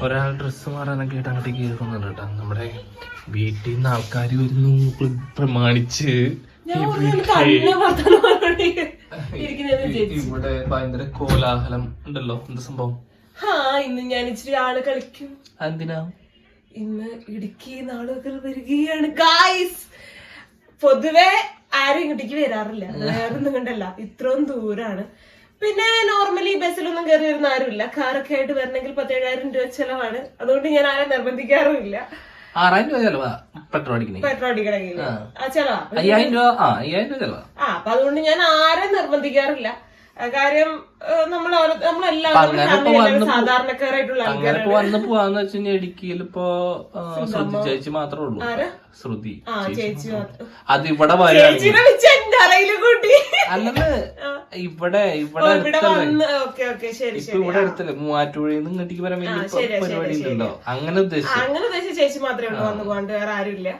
ഒരാൾ ഡ്രസ്സ് മാറാനൊക്കെ ആയിട്ട് അങ്ങോട്ടേക്ക് കയറുന്നുണ്ട് കേട്ടോ. നമ്മുടെ വീട്ടിൽ നിന്ന് ആൾക്കാർ വരുന്നു പ്ര- പ്രമാണിച്ച്. ഇവിടെ ഭയങ്കര കോലാഹലം ഉണ്ടല്ലോ. എന്താ സംഭവം? ഇന്ന് ഞാൻ ഇച്ചിരി ആൾ കളിക്കും. എന്തിനാ ഇന്ന് ഇടുക്കി നാളുകൾ വരികയാണ്. ഗായ്സ് പൊതുവെ ആരും ഇടുക്കി വരാറില്ല. വേറൊന്നും കണ്ടല്ല. ഇത്രയും ദൂരാണ്. പിന്നെ നോർമലി ബസ്സിലൊന്നും കയറി വരുന്ന ആരുമില്ല. കാറൊക്കെ ആയിട്ട് വരണമെങ്കിൽ പത്തേഴായിരം രൂപ ചെലവാണ്. അതുകൊണ്ട് ഞാൻ ആരെ നിർബന്ധിക്കാറുമില്ല. ആറായിരം രൂപ ചെലവാ. Petrol അടിക്കണേ petrol അടിക്കണമെങ്കിൽ. ചെലവാ. അയ്യായിരം രൂപ ആ അയ്യായിരം രൂപ ചെലവാ. ആ അപ്പൊ അതുകൊണ്ട് ഞാൻ ആരെ നിർബന്ധിക്കാറില്ല. കാര്യം നമ്മൾ നമ്മളെല്ലാവരും സാധാരണക്കാരായിട്ടുള്ള ആൾക്കാരാണ്. വന്ന് പോവാന്ന് വെച്ച് കഴിഞ്ഞാൽ ഇടുക്കിയിൽ ഇപ്പൊ ആ, ശ്രുതി ചേച്ചി മാത്രമേ ഉള്ളൂ. ശ്രുതി അത് ഇവിടെ അല്ലത് ഇവിടെ ഇവിടെ ഇപ്പൊ ഇവിടെ അടുത്തല്ലേ? മൂവാറ്റുപുഴയിൽ നിന്ന് ഇങ്ങോട്ടേക്ക് വരാൻ പരിപാടി ഉണ്ടല്ലോ. അങ്ങനെ ഉദ്ദേശിച്ചു അങ്ങനെ ഉദ്ദേശിച്ച ചേച്ചി മാത്രമേ ഉള്ളൂ വന്നു പോകാണ്ട് വേറെ ആരും ആ,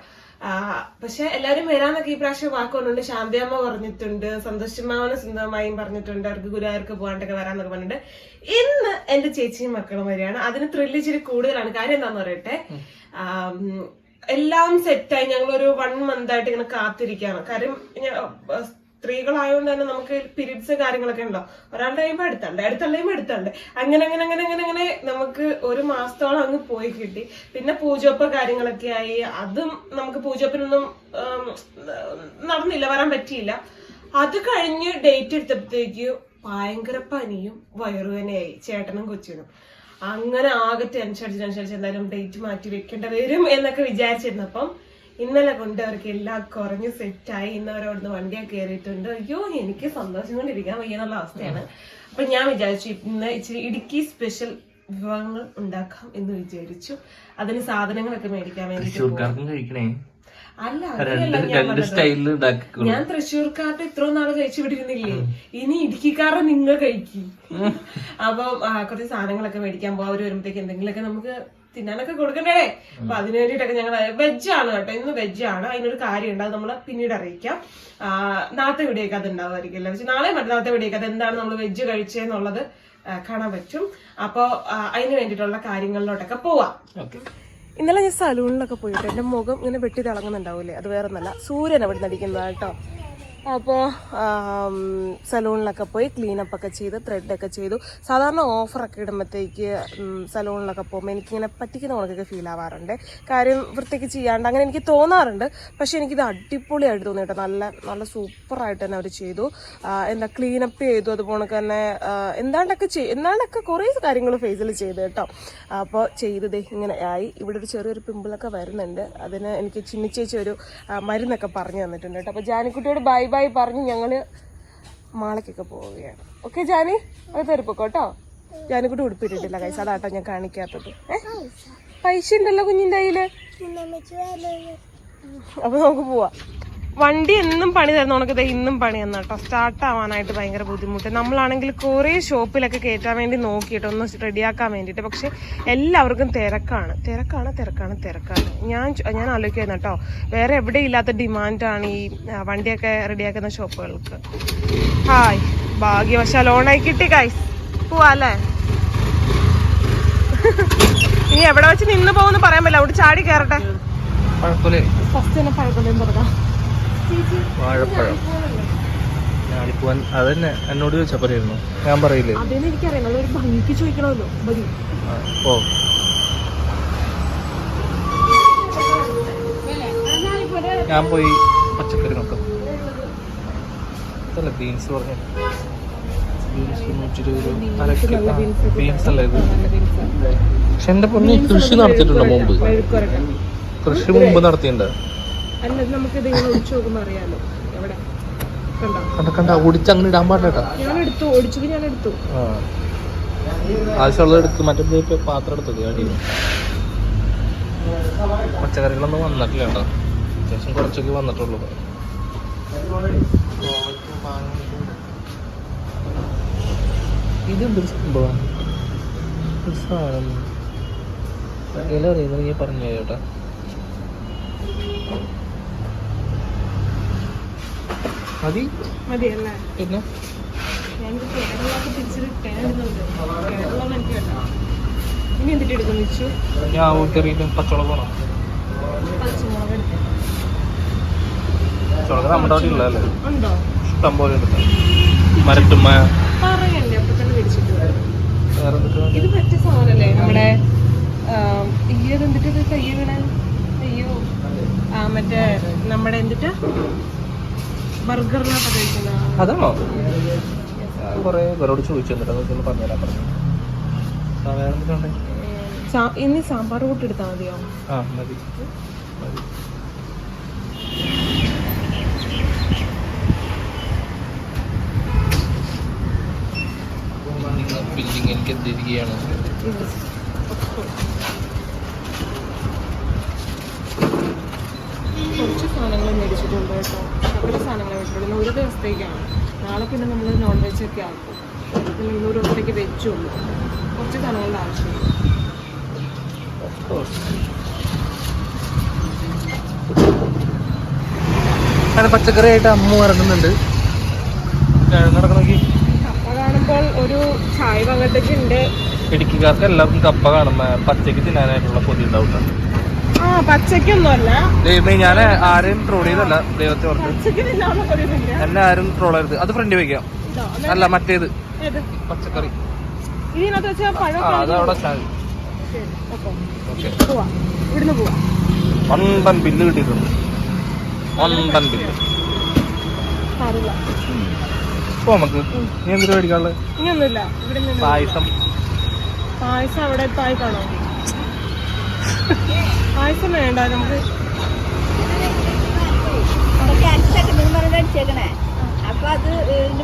പക്ഷെ എല്ലാരും വരാന്നൊക്കെ ഈ പ്രാവശ്യം വാക്കുകൊണ്ടുണ്ട് ശാന്തിയമ്മ പറഞ്ഞിട്ടുണ്ട് സന്തോഷമാവന സുന്ദരമായും പറഞ്ഞിട്ടുണ്ട് അവർക്ക് ഗുരുവായൂർക്ക് പോകാണ്ടൊക്കെ വരാന്നൊക്കെ പറഞ്ഞിട്ടുണ്ട് ഇന്ന് എന്റെ ചേച്ചിയും മക്കളും വരികയാണ്. അതിന് ത്രില്ല് ഇച്ചിരി കൂടുതലാണ്. കാര്യം എന്താന്ന് പറയട്ടെ? എല്ലാം സെറ്റായി ഞങ്ങൾ ഒരു വൺ മന്ത് ആയിട്ട് ഇങ്ങനെ കാത്തിരിക്കുകയാണ്. കാര്യം സ്ത്രീകളായതുകൊണ്ട് തന്നെ നമുക്ക് പീരീഡ്സ് കാര്യങ്ങളൊക്കെ ഉണ്ടോ? ഒരാളുടെ കഴിയുമ്പോൾ എടുത്തണ്ട് അടുത്തുള്ള അടുത്തുണ്ട് അങ്ങനെ അങ്ങനെ അങ്ങനെ അങ്ങനെ അങ്ങനെ നമുക്ക് ഒരു മാസത്തോളം അങ്ങ് പോയി കിട്ടി. പിന്നെ പൂജോപ്പ് കാര്യങ്ങളൊക്കെ ആയി. അതും നമുക്ക് പൂജോപ്പിനൊന്നും നടന്നില്ല വരാൻ പറ്റിയില്ല. അത് കഴിഞ്ഞ് ഡേറ്റ് എടുത്തപ്പോഴത്തേക്ക് ഭയങ്കര പനിയും വയറുവേനയായി ചേട്ടനും കൊച്ചിനും. അങ്ങനെ ആകെ ടെൻഷൻ അടിച്ച് ടെൻഷൻ അടിച്ച് എന്തായാലും ഡേറ്റ് മാറ്റി വെക്കേണ്ടി വരും എന്നൊക്കെ വിചാരിച്ചിരുന്നപ്പം ഇന്നലെ കൊണ്ട് അവർക്ക് എല്ലാം കുറഞ്ഞ് സെറ്റായി ഇന്ന് അവരവിടുന്ന് വണ്ടിയാ വണ്ടിയൊക്കെ കയറിയിട്ടുണ്ട്. അയ്യോ എനിക്ക് സന്തോഷം കൊണ്ടിരിക്കാൻ വയ്യ എന്നുള്ള അവസ്ഥയാണ്. അപ്പൊ ഞാൻ വിചാരിച്ചു ഇന്ന് ഇച്ചിരി ഇടുക്കി സ്പെഷ്യൽ വിഭവങ്ങൾ ഉണ്ടാക്കാം എന്ന് വിചാരിച്ചു. അതിന് സാധനങ്ങളൊക്കെ മേടിക്കാൻ വേണ്ടി അല്ല ഞാൻ തൃശ്ശൂർക്കാർക്ക് ഇത്ര നാൾ കഴിച്ചു വിട്ടിരുന്നില്ലേ? ഇനി ഇടുക്കിക്കാരെ നിങ്ങൾ കഴിക്കും. അപ്പൊ കുറച്ച് സാധനങ്ങളൊക്കെ മേടിക്കാൻ പോവാ. അവർ വരുമ്പോഴത്തേക്ക് എന്തെങ്കിലുമൊക്കെ നമുക്ക് തിന്നാനൊക്കെ കൊടുക്കണ്ടേ അപ്പൊ അതിന് വേണ്ടിയിട്ടൊക്കെ ഞങ്ങൾ വെജ് ആണ് കേട്ടോ. ഇന്ന് വെജ് ആണ്. അതിനൊരു കാര്യം ഉണ്ട് അത് നമ്മൾ പിന്നീട് അറിയിക്കാം. നാളത്തെ വീഡിയോക്ക് അത് ഉണ്ടാവുമായിരിക്കില്ല പക്ഷെ നാളെ മറ്റന്നാളത്തെ വീഡിയോക്ക് അത് എന്താണ് നമ്മൾ വെജ് കഴിച്ചതെന്നുള്ളത് കാണാൻ പറ്റും. അപ്പോ അതിന് വേണ്ടിയിട്ടുള്ള കാര്യങ്ങളിലോട്ടൊക്കെ പോവാം. ഇന്നലെ ഞാൻ സലൂണിലൊക്കെ പോയിട്ട് എന്റെ മുഖം ഇങ്ങനെ വെട്ടി തിളങ്ങുന്നുണ്ടാവില്ലേ അത് വേറെ ഒന്നല്ല സൂര്യൻ അവിടെ നടിക്കുന്നതാട്ടോ കേട്ടോ. അപ്പോൾ സലൂണിലൊക്കെ പോയി ക്ലീനപ്പ് ഒക്കെ ചെയ്ത് ത്രെഡൊക്കെ ചെയ്തു. സാധാരണ ഓഫറൊക്കെ ഇടുമ്പോഴത്തേക്ക് സലൂണിലൊക്കെ പോകുമ്പോൾ എനിക്കിങ്ങനെ പറ്റിക്കുന്ന കണക്കൊക്കെ ഫീൽ ആവാറുണ്ട്. കാര്യം വൃത്തിക്ക് ചെയ്യാണ്ട് അങ്ങനെ എനിക്ക് തോന്നാറുണ്ട്. പക്ഷേ എനിക്കിത് അടിപൊളിയായിട്ട് തോന്നി കേട്ടോ. നല്ല നല്ല സൂപ്പറായിട്ട് തന്നെ അവർ ചെയ്തു. എന്താ ക്ലീനപ്പ് ചെയ്തു. അതുപോലെ തന്നെ എന്താണ്ടൊക്കെ ചെയ് എന്താണ്ടൊക്കെ കുറേ കാര്യങ്ങൾ ഫേസിൽ ചെയ്തു കേട്ടോ. അപ്പോൾ ചെയ്തത് ഇങ്ങനെ ആയി. ഇവിടെ ഒരു ചെറിയൊരു പിമ്പിളൊക്കെ വരുന്നുണ്ട്. അതിന് എനിക്ക് ചിന്നിച്ചേച്ചി ഒരു മരുന്നൊക്കെ പറഞ്ഞു തന്നിട്ടുണ്ട് കേട്ടോ. അപ്പോൾ ജാനിക്കുട്ടിയോട് ബൈ ബൈ പറഞ്ഞ് ഞങ്ങൾ മാളക്കൊക്കെ പോവുകയാണ്. ഓക്കെ ജാനി? അത് തെറിപ്പൊക്കെ കേട്ടോ ജാനിക്കുട്ടി ഉടുപ്പിട്ടിട്ടില്ല കൈസ് അതാട്ടോ ഞാൻ കാണിക്കാത്തത്. പൈസ ഉണ്ടല്ലോ കുഞ്ഞിന്റെ കയ്യിൽ അപ്പൊ നമുക്ക് പോവാം. വണ്ടി എന്നും പണി തരുന്ന ഉണക്ക് ദേ ഇന്നും പണി തന്നു കേട്ടോ. സ്റ്റാർട്ട് ആവാനായിട്ട് ഭയങ്കര ബുദ്ധിമുട്ട്. നമ്മളാണെങ്കിൽ കുറേ ഷോപ്പിലൊക്കെ കയറ്റാൻ വേണ്ടി നോക്കിയിട്ട് ഒന്ന് റെഡിയാക്കാൻ വേണ്ടിയിട്ട്. പക്ഷെ എല്ലാവർക്കും തിരക്കാണ്. തിരക്കാണ് തിരക്കാണ് തിരക്കാണ്. ഞാൻ ഞാൻ ആലോചിക്കുന്നു കേട്ടോ. വേറെ എവിടെ ഇല്ലാത്ത ഡിമാൻഡാണ് ഈ വണ്ടിയൊക്കെ റെഡിയാക്കുന്ന ഷോപ്പുകൾക്ക്. ഹായ്. ഭാഗ്യവശാൽ ഓണായി കിട്ടി കൈസ് പോവാ അല്ലേ? ഇനി എവിടെ വെച്ച് നിന്ന് പോകുമെന്ന് പറയാൻ പറ്റില്ല. അവിടെ ചാടി കയറട്ടെ. ഫസ്റ്റ് തന്നെ പഴക്കൊലയും തുടങ്ങാം. വാഴപ്പഴം. ഞാനിപ്പോൻ അതന്നെ എന്നോട് ചോദിച്ചാ പറയായിരുന്നു ഞാൻ പറയില്ലേ? ഓ ഞാൻ പോയി പച്ചക്കറി നോക്കാം. അതല്ല ബീൻസ് പറഞ്ഞു? പക്ഷെ എന്റെ പൊന്നി കൃഷി നടത്തിയിട്ടുണ്ടോ മുമ്പ്? കൃഷി മുമ്പ് നടത്തിയിട്ടുണ്ട്. അല്ല ഇത് നമുക്ക് ഇതിങ്ങനെ ഒഴിച്ചു നോക്കുമ്പോൾ അറിയാലോ. എവിടെ? കണ്ടോ? കണ്ട ഒടിച്ച് അങ്ങനെ ഇടാൻ പാടില്ല ഞാൻ എടുത്തു ഒടിച്ചത് ഞാൻ എടുത്തു ആവശ്യമുള്ളത് എടുത്ത് മറ്റേ പാത്രം എടുത്തത് പച്ചക്കറികളൊന്നും വന്നിട്ടില്ല കേട്ടോ. അത്യാവശ്യം കുറച്ചൊക്കെ വന്നിട്ടുള്ളൂ. ഇതെന്തൊരു സംഭവമാണ് സാധനം. അറിയുന്നത് നീ പറഞ്ഞു ചേട്ടാ മതി. മതിയല്ലേ? പിന്നെ? തിരിച്ചിട്ട് ഇനി എന്തിട്ട് എടുക്കുന്നു വെച്ചു ഞാൻ ഊട്ടിറിയില്ല പച്ചമുളക് വേണം പച്ചമുളക് നമ്മുടെ അവിടെ ഇല്ലല്ലേ ഉണ്ടോ? ഇഷ്ടം പോലെ എടുക്കാം മരട്ടുമ്മ പറയണ്ടേ അപ്പൊ തന്നെ എന്തൊക്കെ ഇത് പറ്റിയ സാധനല്ലേ നമ്മുടെ ഈ എന്തിട്ട് കയ്യ വീണ അയ്യോ. ആ മറ്റേ നമ്മുടെ എന്തിട്ട്? അതാണോ ഞാൻ കുറേ പേരോട് ചോദിച്ചു എന്നിട്ട് അതൊക്കെ പറഞ്ഞുതരാൻ പറഞ്ഞു. ആ വേറെ എന്തൊക്കെ ഇനി സാമ്പാർ കൂട്ടി എടുത്താൽ മതിയോ? ആ മതി. മതി. കുറച്ച് സാധനങ്ങൾ മേടിച്ചിട്ടുണ്ട് കേട്ടോ. സകല സാധനങ്ങൾ വെച്ചിട്ടുള്ളത് ഒരു ദിവസത്തേക്കാണ്. നാളെ പിന്നെ നമ്മൾ നോൺ വെജ് ഒക്കെ ആക്കും. പിന്നെ ഇന്ന് ഒരു ദിവസത്തേക്ക് വെച്ചുള്ളൂ കുറച്ച് സാധനങ്ങളുടെ ആവശ്യമില്ല. അങ്ങനെ പച്ചക്കറി ആയിട്ട് അമ്മ ഇറങ്ങുന്നുണ്ട്. നടക്കണമെങ്കിൽ കപ്പ കാണുമ്പോൾ ഒരു ചായ അങ്ങോട്ടേക്ക് ഉണ്ട്. ഇടുക്കിക്കാർക്ക് എല്ലാവർക്കും കപ്പ കാണുന്ന പച്ചക്ക് തിന്നാനായിട്ടുള്ള കൊതി ഉണ്ടാവും ആ പച്ചക്കൊന്നുമല്ല ദൈവമേ ഞാൻ ആരെയും ട്രോൾ ചെയ്തല്ല ദൈവത്തെ ഓർത്ത്. എന്നെ ആരും ട്രോൾ ചെയ്ത് അത് ഫ്രണ്ട് വെക്കാം അല്ല മറ്റേത്. പച്ചക്കറി. അതവിടെ വണ്ടൻ ബില്ല് കിട്ടിയിട്ടുണ്ട്. വണ്ടൻ ബില്ല്. ഇപ്പൊ നമുക്ക് നീ എന്തിനു മേടിക്കാനുള്ളത് പായസം. പായസം അവിടെ പായസാണോ പായസം വേണ്ട നമുക്ക് അടിച്ചേക്കണേ. അപ്പൊ അത്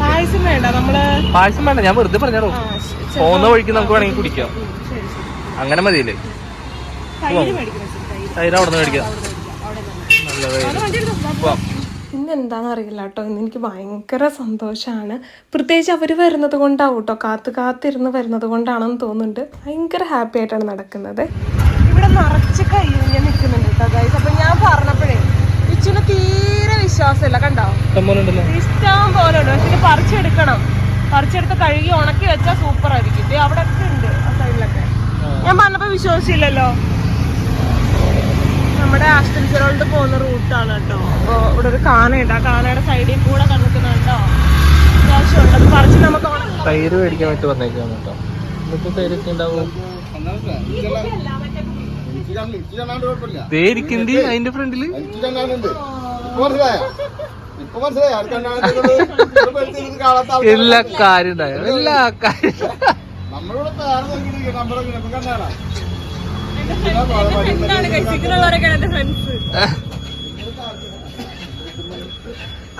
പായസം വേണ്ട നമ്മൾ പായസം വേണ്ട ഞാൻ വെറുതെ പറഞ്ഞോ പോകുന്ന വഴിക്ക് നമുക്ക് വേണമെങ്കിൽ കുടിക്കാം. അങ്ങനെ മതിയല്ലേ? തൈര് അവിടെ നിന്ന് മേടിക്കാം. അവിടെ എന്താണെന്ന് അറിയില്ല കേട്ടോ. ഇന്ന് എനിക്ക് ഭയങ്കര സന്തോഷമാണ് പ്രത്യേകിച്ച് അവർ വരുന്നത് കൊണ്ടാവും കേട്ടോ കാത്ത് കാത്തിരുന്ന് വരുന്നത് കൊണ്ടാണെന്ന് തോന്നുന്നുണ്ട്. ഭയങ്കര ഹാപ്പി ആയിട്ടാണ് നടക്കുന്നത്. ഇവിടെ നിറച്ച് കയ്യൂഞ്ഞ നിൽക്കുന്നുണ്ട് കേട്ടോ ഗൈസ് അപ്പൊ ഞാൻ പറഞ്ഞപ്പോഴേ ഇച്ചിന് തീരെ വിശ്വാസമില്ല. കണ്ടോ? ഇഷ്ടം പോലെ ഉണ്ട് പക്ഷെ പറിച്ചെടുക്കണം. പറിച്ചെടുത്ത് കഴുകി ഉണക്കി വെച്ചാൽ സൂപ്പർ ആയിരിക്കും. അവിടെ ഒക്കെ ഉണ്ട് ആ സൈഡിലൊക്കെ ഞാൻ പറഞ്ഞപ്പോൾ വിശ്വസിച്ചില്ലല്ലോ നമ്മുടെ ആസ്റ്റൻസിലോട്ട് പോകുന്ന റൂട്ടാണ് കേട്ടോ. അപ്പോൾ ഇവിടെ ഒരു കാനയുണ്ട് ആ കാനയുടെ സൈഡിൽ കൂടെ കിടക്കുന്നുണ്ടോ അത്യാവശ്യമുണ്ട് അത് പറിച്ച് നമുക്ക് തൈര് മേടിക്കാൻ വേണ്ടി വന്നേക്കാണ് കേട്ടോ. ഇന്നത്തെ തൈരൊക്കെ ഉണ്ടാവും? അതിന്റെ ഫ്രണ്ടിൽ? എല്ലാ കാര്യം ഉണ്ടായോ? എല്ലാ കാര്യം. നമ്മളിവിടെ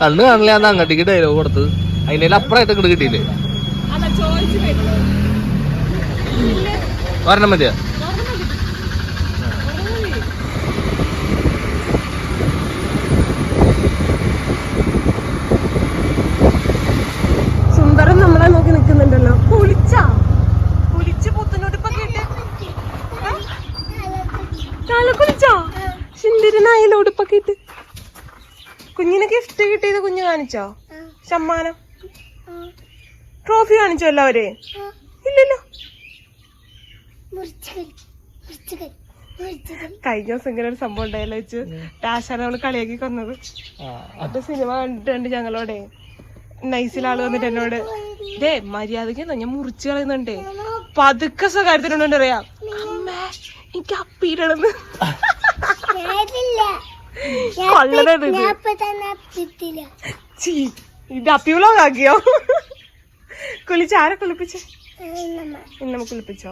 കണ്ണ് കാണില്ല അന്ന് അങ്ങോട്ടേക്ക് ഡയലോഗ് കൊടുത്തത്. അതിന്റെ അപ്പുറമായിട്ട് ഇങ്ങോട്ട് കിട്ടിയില്ലേ? ഒരെണ്ണം മതിയാ സുന്ദരൻ നമ്മളെ നോക്കി നിൽക്കുന്നുണ്ടല്ലോ കുളിച്ചാ കുളിച്ച് പുത്തനോടിപ്പൊക്കെ ഇട്ട് തല കുളിച്ചോ ഇട്ട് കുഞ്ഞിന് ഗിഫ്റ്റ് കിട്ടിയത് കുഞ്ഞ് കാണിച്ചോ? സമ്മാനം? ട്രോഫി കാണിച്ചോ എല്ലാവരെ? ഇല്ലല്ലോ. കഴിഞ്ഞ ദിവസം ഇങ്ങനെ ഒരു സംഭവം ഉണ്ടായാലോ വെച്ച് ടാശാനെ അവൾ കളിയാക്കി കൊന്നത്. അത് സിനിമ കണ്ടിട്ടുണ്ട് ഞങ്ങളോടെ. നൈസിൽ ആൾ വന്നിട്ട് എന്നോട് ദേ മര്യാദയ്ക്ക് ഞാൻ മുറിച്ച് കളയുന്നുണ്ട്. പതുക്കെ സ്വകാര്യത്തിനുണ്ട് അറിയാം അമ്മേ എനിക്ക് അപ്പീരണെന്ന് കൊള്ളണത് ഇത്. അപ്പിയുളാക്കിയോ കുളിച്ച് ആരെ കുളിപ്പിച്ച്? ഇന്നമ്മ. കുളിപ്പിച്ചോ?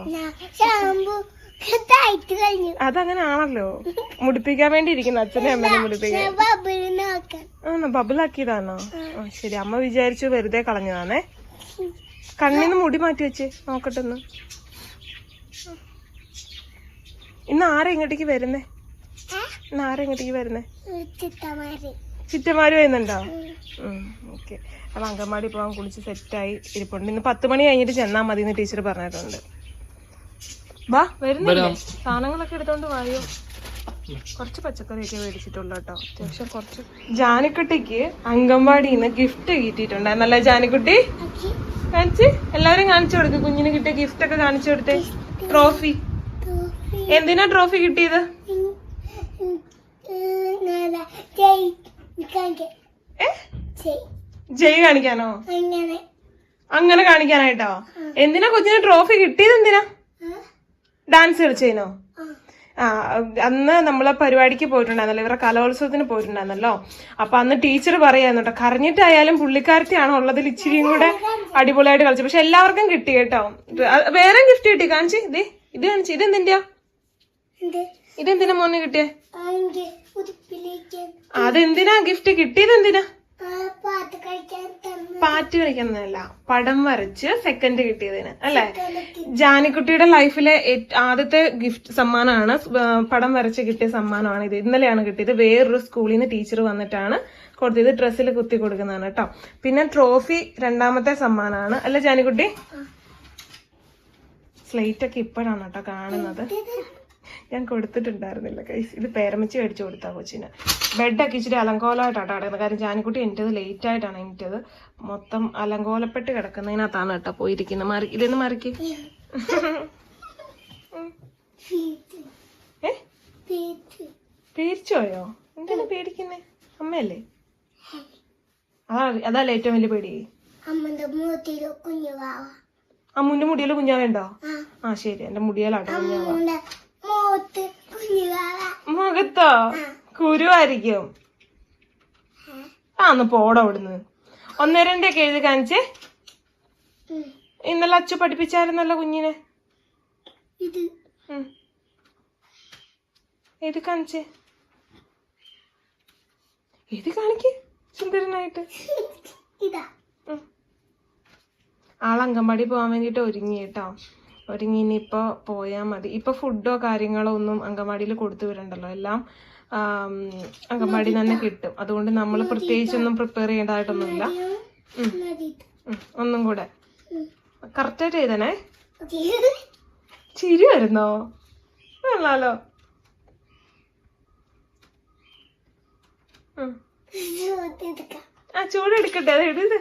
അതങ്ങനെ ആണല്ലോ. മുടിപ്പിക്കാൻ വേണ്ടി ഇരിക്കുന്നു അച്ഛനെ അമ്മനെ മുടിപ്പിക്കാൻ. ആണോ? ബബിളാക്കിയതാണോ? ശരി. അമ്മ വിചാരിച്ചു വെറുതെ കളഞ്ഞതാണേ. കണ്ണിന്ന് മുടി മാറ്റി വെച്ച് നോക്കട്ടെ ഒന്ന് ഇന്ന് ആരാ ഇങ്ങോട്ടേക്ക് വരുന്നേ? ഇന്ന് ആരാ ഇങ്ങോട്ടേക്ക് വരുന്നേ? ചിറ്റമാര്. വരുന്നുണ്ടോ? ഓക്കെ അപ്പൊ അങ്കമാടി പോകാൻ കുളിച്ച് സെറ്റായി ഇരിപ്പുണ്ട്. ഇന്ന് പത്ത് മണി കഴിഞ്ഞിട്ട് ചെന്നാ മതി എന്ന് ടീച്ചർ പറഞ്ഞിട്ടുണ്ട്. വാ വരുന്നില്ലേ? സാധനങ്ങളൊക്കെ എടുത്തോണ്ട് വായോ? കുറച്ച് പച്ചക്കറിയൊക്കെ മേടിച്ചിട്ടുള്ളൂ കേട്ടോ. അത്യാവശ്യം കുറച്ച്. ജാനിക്കുട്ടിക്ക് നിന്ന് ഗിഫ്റ്റ് കിട്ടിയിട്ടുണ്ടായിരുന്നല്ലേ ജാനിക്കുട്ടി? കാണിച്ച്. എല്ലാവരും കാണിച്ചു കൊടുക്ക്. കുഞ്ഞിന് കിട്ടിയ ഗിഫ്റ്റ് ഒക്കെ കാണിച്ചു കൊടുത്തേ. ട്രോഫി എന്തിനാ ട്രോഫി കിട്ടിയത്? ജയ് കാണിക്കാനോ? അങ്ങനെ. കാണിക്കാനായിട്ടോ? എന്തിനാ കൊച്ചിന് ട്രോഫി കിട്ടിയത് എന്തിനാ? ഡാൻസ് കളിച്ചതിനോ ആ. അന്ന് നമ്മളെ പരിപാടിക്ക് പോയിട്ടുണ്ടായിരുന്നല്ലോ ഇവരുടെ കലോത്സവത്തിന് പോയിട്ടുണ്ടായിരുന്നല്ലോ. അപ്പൊ അന്ന് ടീച്ചർ പറയായിരുന്നു കേട്ടോ കരഞ്ഞിട്ടായാലും പുള്ളിക്കാരത്തിയാണോ ഉള്ളതിൽ ഇച്ചിരിയും കൂടെ അടിപൊളിയായിട്ട് കളിച്ചു പക്ഷെ എല്ലാവർക്കും കിട്ടി കേട്ടോ. വേറെ ഗിഫ്റ്റ് കിട്ടി കാണിച്ച്. ഇത് ഇത് കാണിച്ച്. ഇതെന്തിന്റെയാ? ഇതെന്തിനാ മോനെ കിട്ടിയേ? അതെന്തിനാ? ഗിഫ്റ്റ് കിട്ടിയത് എന്തിനാ? പാറ്റ് കളിക്കുന്നതല്ല പടം വരച്ച് സെക്കൻഡ് കിട്ടിയതിന് അല്ലെ? ജാനിക്കുട്ടിയുടെ ലൈഫിലെ ആദ്യത്തെ ഗിഫ്റ്റ് സമ്മാനമാണ് പടം വരച്ച് കിട്ടിയ സമ്മാനമാണ് ഇത്. ഇന്നലെയാണ് കിട്ടിയത്. വേറൊരു സ്കൂളിൽ നിന്ന് ടീച്ചർ വന്നിട്ടാണ് കൊടുത്തത്. ഡ്രസ്സിൽ കുത്തി കൊടുക്കുന്നതാണ് കേട്ടോ പിന്നെ ട്രോഫി രണ്ടാമത്തെ സമ്മാനമാണ്. അല്ലെ ജാനിക്കുട്ടി? സ്ലേറ്റ് ഒക്കെ ഇപ്പോഴാണ് കേട്ടോ കാണുന്നത്. ഞാൻ കൊടുത്തിട്ടുണ്ടായിരുന്നില്ല കൈസ് ഇത് പേരമച്ചി മേടിച്ച് കൊടുത്താ കൊച്ചിന്. ബെഡൊക്കെ ഇച്ചിരി അലങ്കോലമായിട്ടാണ് കിടക്കുന്നത് കാര്യം ജാനിക്കുട്ടി എന്റെത് ലേറ്റ് ആയിട്ടാണ് എനിക്കത് മൊത്തം അലങ്കോലപ്പെട്ട് കിടക്കുന്നതിനകത്താണ് കേട്ടോ പോയിരിക്കുന്നത്. മറി ഇതെന്ന് മറിക്ക്. പേടിച്ചോയോ എന്താണ് പേടിക്കുന്നേ? അമ്മയല്ലേ? അതാ അതല്ല ഏറ്റവും വലിയ പേടി. അമ്മുന്റെ മുടിയിൽ കുഞ്ഞാവേണ്ടോ ആ ശരി. എന്റെ മുടിയിലാട്ടോ കുഞ്ഞാവ. മുഖത്തോ കുരുവായിരിക്കും. ആ ഒന്ന് പോട അവിടുന്ന്. ഒന്നരന്റെ ഒക്കെ എഴുതി കാണിച്ചേ. ഇന്നലെ അച്ചു പഠിപ്പിച്ചായിരുന്നല്ലോ കുഞ്ഞിനെ. ഇത്. കാണിച്ച് എഴുതി കാണിച്ചേ. എഴുതി കാണിക്ക് സുന്ദരനായിട്ട്. ആളങ്കമ്പാടി പോവാൻ ആൾ അങ്കൻവാടി പോകാൻ വേണ്ടിയിട്ട് ഒരുങ്ങി കേട്ടോ. ഒരുങ്ങി ഇനിയിപ്പോ പോയാ മതി. ഇപ്പൊ ഫുഡോ കാര്യങ്ങളോ ഒന്നും അങ്കമാടിയിൽ കൊടുത്തു വിടണ്ടല്ലോ. എല്ലാം അങ്കമാടി തന്നെ കിട്ടും. അതുകൊണ്ട് നമ്മൾ പ്രത്യേകിച്ചൊന്നും പ്രിപ്പയർ ചെയ്യേണ്ടതായിട്ടൊന്നുമില്ല. ഒന്നും കൂടെ. കറക്റ്റായിട്ട് ഓക്കേ. ചിരി വരുന്നോ? കൊള്ളാലോ. ആ ചൂടെടുക്കട്ടെ. അത് എഴുതി.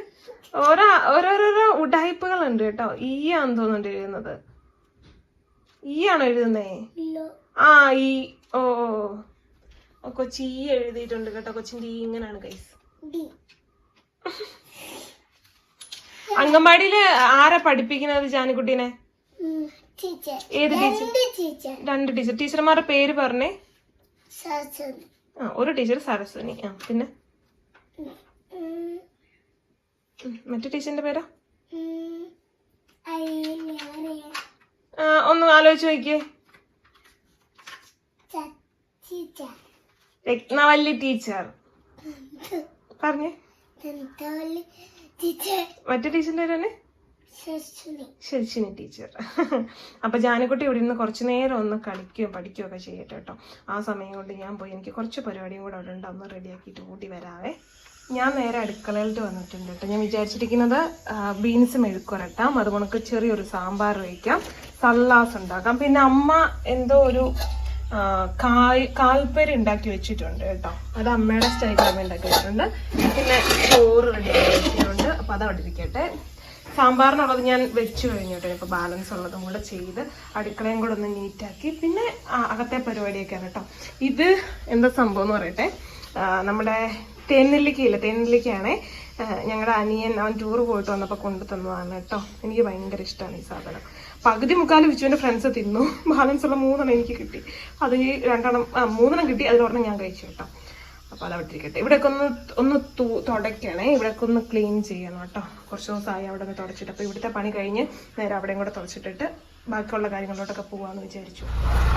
ഓരോ ഓരോരോരോ ഉടായ്പകളുണ്ട് കേട്ടോ. ഈയാന്ന് തോന്നുന്നുണ്ട് എഴുതുന്നത്. ഈ ആണോ എഴുതുന്നേ ആ ഈ ഓ ഓ, കൊച്ചി ഈ എഴുതിയിട്ടുണ്ട് കേട്ടോ. കൊച്ചിന്റെ ഈ ഇങ്ങനെയാണ് കൈസ് അംഗൻവാടിയിൽ ആരാ പഠിപ്പിക്കുന്നത് ജാനിക്കുട്ടീനെ ഏത് ടീച്ചർ? രണ്ട് ടീച്ചർ. ടീച്ചർമാരുടെ പേര് പറഞ്ഞേ. ആ ഒരു ടീച്ചർ സരസ്വനി ആ പിന്നെ? മറ്റു ടീച്ചറിന്റെ പേരാ ഉം. അറിയില്ല, അറിയാം. ആ, ഒന്ന് ആലോചിച്ച് നോക്കിയേ. രത്നവല്ലി ടീച്ചർ. പറഞ്ഞേ. മറ്റേ ടീച്ചറിന്റെ പേരാണ് ശരിശിനി ടീച്ചർ. അപ്പൊ ജാനക്കുട്ടി ഇവിടെ നിന്ന് കുറച്ചു നേരം ഒന്ന് കളിക്കുകയും പഠിക്കുകയും ഒക്കെ ചെയ്യട്ടെ കേട്ടോ. ആ സമയം കൊണ്ട് ഞാൻ പോയി എനിക്ക് കുറച്ച് പരിപാടിയും കൂടെ അവിടെ ഉണ്ട്. ഒന്ന് റെഡിയാക്കിയിട്ട് കൂട്ടി വരാവേ. ഞാൻ നേരെ അടുക്കളയിലോട്ട് വന്നിട്ടുണ്ട് കേട്ടോ. ഞാൻ വിചാരിച്ചിരിക്കുന്നത് ബീൻസ് മെഴുക്കുരട്ടാം അതുകൊണ്ട് ചെറിയൊരു സാമ്പാർ വയ്ക്കാം. സല്ലാസ് ഉണ്ടാക്കാം. പിന്നെ അമ്മ എന്തോ ഒരു കാൽപ്പരി ഉണ്ടാക്കി വെച്ചിട്ടുണ്ട് കേട്ടോ. അത് അമ്മയുടെ സ്റ്റൈലിൽ അമ്മ ഉണ്ടാക്കി വെച്ചിട്ടുണ്ട്. പിന്നെ ചോറ് റെഡി വെച്ചിട്ടുണ്ട്. അപ്പൊ അത് അവിടെ ഇരിക്കട്ടെ. സാമ്പാറിനുള്ളത് ഞാൻ വെച്ചു കഴിഞ്ഞു കേട്ടോ. ബാലൻസ് ഉള്ളതും കൂടെ ചെയ്ത് അടുക്കളയും കൂടെ ഒന്ന് നീറ്റാക്കി പിന്നെ അകത്തെ പരിപാടിയൊക്കെയാണ് കേട്ടോ. ഇത് എന്താ സംഭവം എന്ന് പറയട്ടെ? നമ്മുടെ തേനെല്ലിക്കയില്ല? തേനെല്ലിക്കയാണേ. ഞങ്ങളുടെ അനിയൻ അവൻ ടൂർ പോയിട്ട് വന്നപ്പോൾ കൊണ്ടു തന്നതാണ് കേട്ടോ. എനിക്ക് ഭയങ്കര ഇഷ്ടമാണ് ഈ സാധനം. പകുതി മുക്കാൽ വിച്ചുവിന്റെ ഫ്രണ്ട്സ് തിന്നു. ബാലൻസ് ഉള്ള മൂന്നെണ്ണം എനിക്ക് കിട്ടി. അത് രണ്ടെണ്ണം മൂന്നെണ്ണം കിട്ടി. അതിലൊരെണ്ണം ഞാൻ കഴിച്ചു കേട്ടോ. അപ്പോൾ അത് അവിടെ ഇരിക്കട്ടെ ഇവിടെയൊക്കെ ഒന്ന് ഒന്ന് തുടയ്ക്കണേ. ഇവിടെയൊക്കെ ഒന്ന് ക്ലീൻ ചെയ്യണം കേട്ടോ. കുറച്ച് ദിവസമായി അവിടെ ഒന്ന് തുടച്ചിട്ട്. അപ്പോൾ ഇവിടുത്തെ പണി കഴിഞ്ഞ് നേരെ അവിടെയും കൂടെ തുടച്ചിട്ടിട്ട് ബാക്കിയുള്ള കാര്യങ്ങളിലോട്ടൊക്കെ പോവാന്ന് വിചാരിച്ചു.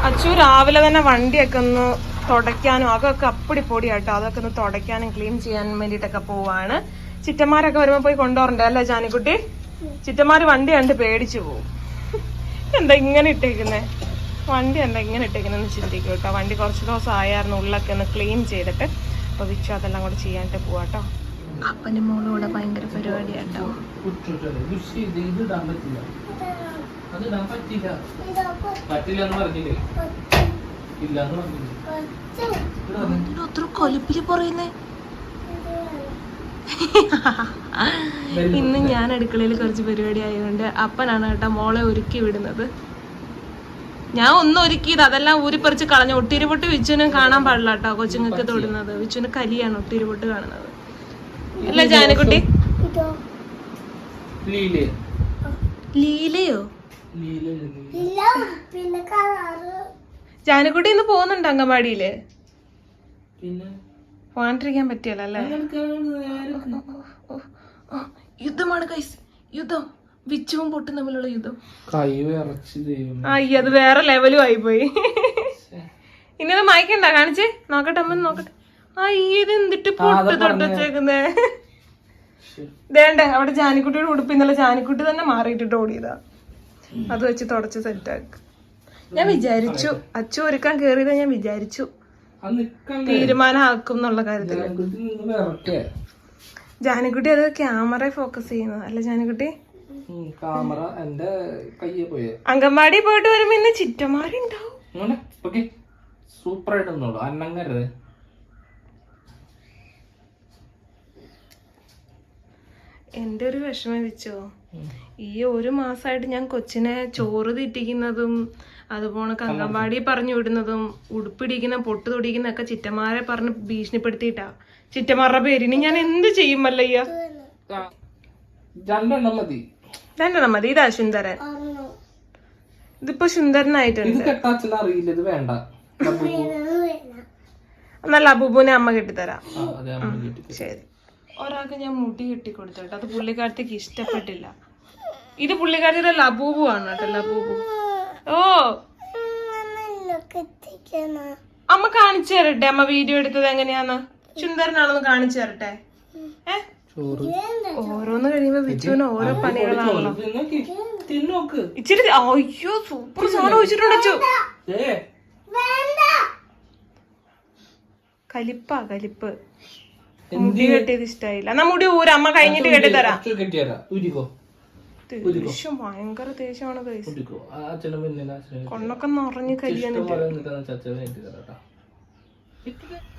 അച്ചു രാവിലെ തന്നെ വണ്ടിയൊക്കെ ഒന്ന് തുടയ്ക്കാനും അതൊക്കെ അപ്പടി പൊടിയാട്ടോ അതൊക്കെ ഒന്ന് തുടയ്ക്കാനും ക്ലീൻ ചെയ്യാനും വേണ്ടിയിട്ടൊക്കെ പോവാണ്. ചിറ്റന്മാരൊക്കെ വരുമ്പോൾ പോയി കൊണ്ടുപോറണ്ടേ അല്ലേ ജാനിക്കുട്ടി? ചിറ്റന്മാര് വണ്ടി കണ്ട് പേടിച്ചു പോവും. എന്താ ഇങ്ങനെ ഇട്ടേക്കുന്നേ? വണ്ടി എന്താ ഇങ്ങനെ ഇട്ടേക്കുന്നെന്ന് ചിന്തിക്കും കേട്ടോ. വണ്ടി കുറച്ച് ദിവസം ആയായിരുന്നു ഉള്ളൊക്കെ ഒന്ന് ക്ലീൻ ചെയ്തിട്ട്. അപ്പൊ വിച്ചു അതെല്ലാം കൂടെ ചെയ്യാനായിട്ട് പോവാട്ടോ അപ്പനും മോളും കൂടെ ഭയങ്കര പരിപാടിയാട്ടോ. അത്ര കൊലപ്പിൽ പറയുന്നേ? ഇന്ന് ഞാൻ അടുക്കളയിൽ കുറച്ച് പരിപാടി ആയതുകൊണ്ട് അപ്പനാണ് കേട്ടോ മോളെ ഒരുക്കി വിടുന്നത്. ഞാൻ ഒന്നും ഒരുക്കിയത് അതെല്ലാം ഊരിപ്പറിച്ച് കളഞ്ഞു. ഒട്ടിരിപൊട്ട് വിച്ചുവിനെ കാണാൻ പാടില്ല കേട്ടോ കൊച്ചുങ്ങൾക്ക് തൊടുന്നത്. വിച്ചുവിന് കലിയാണ് ഒട്ടിരിപൊട്ട് കാണുന്നത്. അല്ല ജാനക്കുട്ടി? ലീലയോ? ലീല പിന്നെ കളറ്. ജാനക്കുട്ടി ഇന്ന് പോകുന്നുണ്ട് അങ്കമാടിയിൽ പിന്നെ? പോകാണ്ടിരിക്കാൻ പറ്റിയല്ലോ അല്ലേ യുദ്ധമാണ് കൈസ് യുദ്ധം. വിച്ചുവും പൊട്ടും തമ്മിലുള്ള യുദ്ധം. കൈ അയ്യ അത് വേറെ ലെവലും പോയി ഇനി അത് മയക്കണ്ട കാണിച്ച്. നോക്കട്ടെ അമ്മ നോക്കട്ടെ. അയ്യ ഇത് എന്തിട്ട് പൊട്ട് തൊട്ടേക്കുന്നേ വേണ്ടേ അവിടെ ജാനിക്കുട്ടിയുടെ ഉടുപ്പ് ഇന്നലെ ജാനിക്കുട്ടി തന്നെ മാറിയിട്ടിട്ട് ഓടിയതാ. അത് വെച്ച് തുടച്ച് സെറ്റാക്ക് ഞാൻ വിചാരിച്ചു അച്ചു ഒരുക്കാൻ കേറിയതാ ഞാൻ വിചാരിച്ചു. തീരുമാനമാക്കും എന്നുള്ള വിറക്കേ. ജാനിക്കുട്ടി അത് ക്യാമറ ഫോക്കസ് ചെയ്യുന്നത്. അല്ല ജാനിക്കുട്ടി ക്യാമറ എന്റെ കയ്യെ പോയേ. അംഗൻവാടി പോയിട്ട് വരുമ്പോ ഇന്ന് ചിറ്റമാരി ഉണ്ടാവും. അങ്ങനെ ഓക്കെ സൂപ്പർ ആയിട്ട് അന്നങ്ങരുത് എന്റെ ഒരു വിഷമം വെച്ചോ? ഈ ഒരു മാസമായിട്ട് ഞാൻ കൊച്ചിനെ ചോറ് തീറ്റിക്കുന്നതും അതുപോലെ കങ്കമ്പാടി പറഞ്ഞു വിടുന്നതും ഉടുപ്പിടിക്കുന്ന പൊട്ട് തൊടിക്കുന്ന ഒക്കെ ചിറ്റമാരെ പറഞ്ഞ് ഭീഷണിപ്പെടുത്തിയിട്ടാ. ചിറ്റമാരുടെ പേരിന് ഞാൻ എന്ത് ചെയ്യും മല്ലയ്യ? രണ്ടെണ്ണം മതി. രണ്ടെണ്ണം മതി. ഇതാ സുന്ദരൻ. ഇതിപ്പോ സുന്ദരനായിട്ടുണ്ട്. അറിയില്ല ഇത് വേണ്ട. അബൂബുനെ അമ്മ കെട്ടിത്തരാം. ശരി. ഒരാൾക്ക് ഞാൻ മുടി കെട്ടി കൊടുത്തോട്ടെ അത് പുള്ളിക്കാരത്തേക്ക് ഇഷ്ടപ്പെട്ടില്ല. ഇത് പുള്ളിക്കാരിയുടെ ലബൂബു ആണ് കേട്ടോ ലബൂബു. ഓ. അമ്മ കാണിച്ചു തരട്ടെ? അമ്മ വീഡിയോ എടുത്തത് എങ്ങനെയാന്ന്? ചുന്ദരനാണെന്ന് കാണിച്ചു തരട്ടെ? ഓരോന്ന് കഴിയുമ്പോ ബിജുവിന് ഓരോ പണികളാണല്ലോ. ഇച്ചിരി അയ്യോ സൂപ്പർ സാധനം വെച്ചിട്ടുണ്ട് കലിപ്പാ കലിപ്പ്. മുടി കെട്ടിയത് ഇഷ്ടായില്ല. എന്നാ മുടി ഊരാ അമ്മ കഴിഞ്ഞിട്ട് കെട്ടിത്തരാ. കെട്ടിത്തരാ ദേഷ്യം ഭയങ്കര ദേഷ്യമാണ് നിറഞ്ഞ്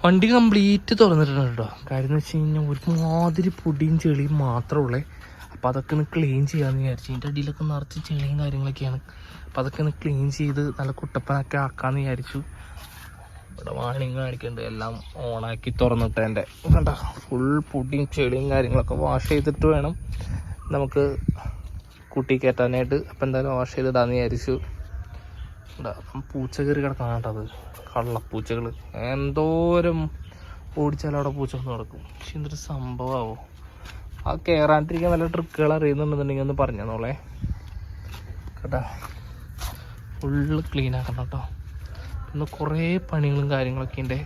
വണ്ടി കംപ്ലീറ്റ് തുറന്നിട്ടുണ്ട് കേട്ടോ. കാര്യം എന്ന് വെച്ച് കഴിഞ്ഞാൽ ഒരുമാതിരി പൊടിയും ചെളിയും മാത്രമേ ഉള്ളേ. അപ്പോൾ അതൊക്കെ ഒന്ന് ക്ലീൻ ചെയ്യാന്ന് വിചാരിച്ചു. ഇതിന്റെ അടിയിലൊക്കെ നിറച്ച് ചെളിയും കാര്യങ്ങളൊക്കെയാണ്. അപ്പോൾ അതൊക്കെ ഒന്ന് ക്ലീൻ ചെയ്ത് നല്ല കുട്ടപ്പനൊക്കെ ആക്കാമെന്ന് വിചാരിച്ചു. ഇവിടെ വാണിങ് കാണിക്കുന്നുണ്ട്. എല്ലാം ഓണാക്കി തുറന്നിട്ട് എന്റെ. കണ്ട? ഫുൾ പൊടിയും ചെളിയും കാര്യങ്ങളൊക്കെ വാഷ് ചെയ്തിട്ട് വേണം. നമുക്ക് കൂട്ടി കയറ്റാനായിട്ട് അപ്പം എന്തായാലും വാഷ് ചെയ്തിടാന്ന് വിചാരിച്ചു. അപ്പം പൂച്ച കയറി കിടക്കാൻ കേട്ടത് കള്ളപ്പൂച്ചകൾ. എന്തോരം ഓടിച്ചാലും അവിടെ പൂച്ച വന്ന് നടക്കും. പക്ഷെ എന്തൊരു സംഭവമാവോ ആ കയറാണ്ടിരിക്കാൻ നല്ല ട്രിക്കുകൾ അറിയുന്നുണ്ടെന്നുണ്ടെങ്കിൽ ഒന്ന് പറഞ്ഞു പറഞ്ഞോളേ കേട്ടാ. ഫുള്ള് ക്ലീൻ ആക്കണം കേട്ടോ. ഇന്ന് കുറേ പണികളും കാര്യങ്ങളൊക്കെ ഉണ്ട്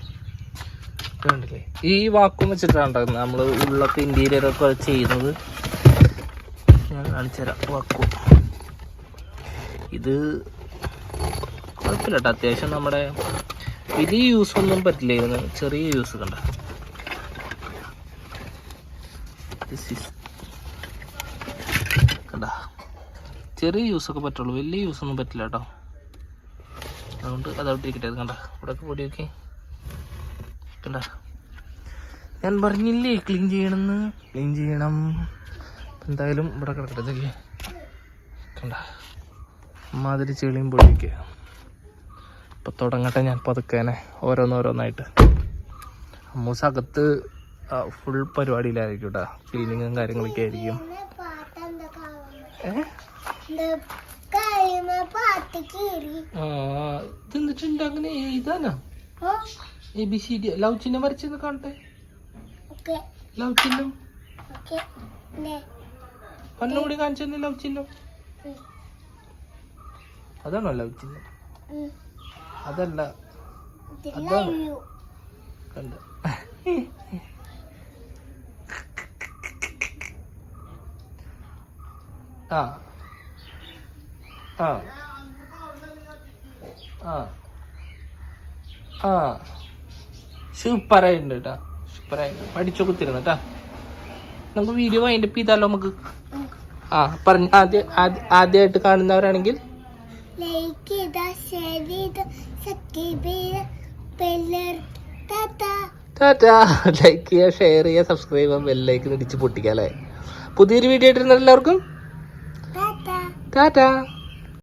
കണ്ടില്ലേ? ഈ വാക്കും വെച്ചിട്ടാണ് നമ്മൾ ഉള്ളൊക്കെ ഇന്റീരിയറൊക്കെ ചെയ്യുന്നത്. ഞാൻ വാക്കും ഇത് കുഴപ്പമില്ല കേട്ടോ അത്യാവശ്യം നമ്മുടെ വലിയ യൂസ് ഒന്നും പറ്റില്ല ഇതിന് ചെറിയ യൂസ് കണ്ട. കണ്ട. ചെറിയ യൂസ് ഒക്കെ പറ്റുള്ളൂ. വലിയ യൂസ് ഒന്നും പറ്റില്ല കേട്ടോ അതുകൊണ്ട് അതവിടെ ഇരിക്കട്ടെ. കണ്ട. ഇവിടെ പൊടി നോക്കി കണ്ട. ഞാൻ പറഞ്ഞില്ലേ ക്ലീൻ ചെയ്യണമെന്ന്? ക്ലീൻ ചെയ്യണം. എന്തായാലും ഇവിടെ കിടക്കട്ടെ. ഇതൊക്കെ കണ്ട? മാതിരി ചെളിയും പൊടിയൊക്കെ. ഇപ്പൊ തുടങ്ങട്ടെ ഞാൻ പതുക്കേനെ ഓരോന്നോരോന്നായിട്ട്. അമ്മൂസ് അകത്ത് ഫുൾ പരിപാടിയിലായിരിക്കും കേട്ടോ ക്ലീനിങ്ങും കാര്യങ്ങളൊക്കെ ആയിരിക്കും. പാട്ടെന്താ കാണുന്നത് ഏ? കഴിയുമ്പോ പാട്ട് കീറി ആ ഇത് അങ്ങനെ ഓ A B C D love ചിഹ്നം വരച്ചെന്ന് കാണട്ടെ? ലവ് ചിഹ്നം. ഒന്നുകൂടി കാണിച്ചെന്ന് ലവ് ചിഹ്നം. അതാണോ ലവ് ചിഹ്നം? അതല്ല. കണ്ട? ആ. ആ. ആ. ആ. സൂപ്പറായിട്ടുണ്ട് കേട്ടാ സൂപ്പറായിട്ട് പഠിച്ചൊക്കെ കുത്തിരുന്നു കേട്ടാ നമുക്ക് വീഡിയോ വൈൻഡപ്പ് ചെയ്താലോ നമുക്ക്? ആ പറഞ്ഞ ആദ്യം ആദ്യമായിട്ട് കാണുന്നവരാണെങ്കിൽ? ലൈക്ക് ചെയ്താ ഷെയർ ചെയ്താ സബ്സ്ക്രൈബ് ബെല്ലർ ടാറ്റ ടാറ്റാ ലൈക്ക് ചെയ്യുക ഷെയർ ചെയ്യുക സബ്സ്ക്രൈബ് ചെയ്യുക ബെല്ലൈക്ക് ഇടിച്ച് പൊട്ടിക്കുക അല്ലേ? പുതിയൊരു വീഡിയോ ആയിട്ടിരുന്നല്ലോ എല്ലാവർക്കും ടാറ്റാ